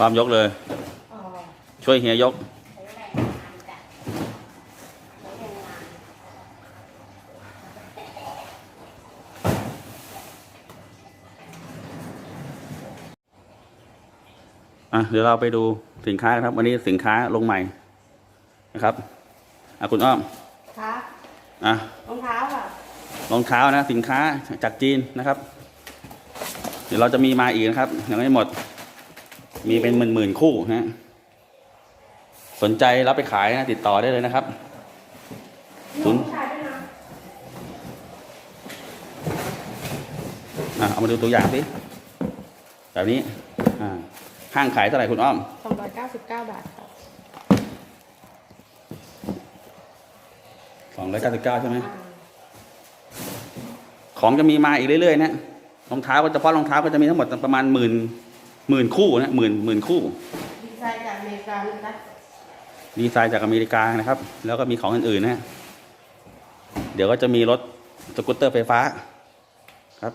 วามยกเลยอ๋อช่วยเฮียยกใช้แรงงานจ้ะใช้แรงงานอะเดี๋ยวเราไปดูสินค้านะครับ วันนี้สินค้าลงใหม่นะครับ อะคุณอ้อมครับอะรองเท้าค่ะรองเท้านะ สินค้าจากจีนนะครับ เดี๋ยวเราจะมีมาอีกนะครับ ยังไม่หมด มีเป็นหมื่นหมื่นๆคู่นะฮะสนใจรับไปขายนะติดต่อได้เลยนะครับศูนย์ผู้ชายด้วยนะอะเอามาดูตัวอย่างสิแบบนี้อ่าห้างขายเท่าไหร่คุณอ้อมสองร้อยเก้าสิบเก้าบาทครับสองร้อยเก้าสิบเก้าใช่ไหมอ่าของจะมีมาอีกเรื่อยๆนะรองเท้าก็เฉพาะรองเท้าก็จะมีทั้งหมดประมาณหมื่น หมื่นคู่นะหมื่นหมื่นคู่ดีไซน์จากอเมริกาเลยนะดีไซน์จากอเมริกานะครับ แล้วก็มีของอื่นๆนะ เดี๋ยวก็จะมีรถสกูตเตอร์ไฟฟ้าครับ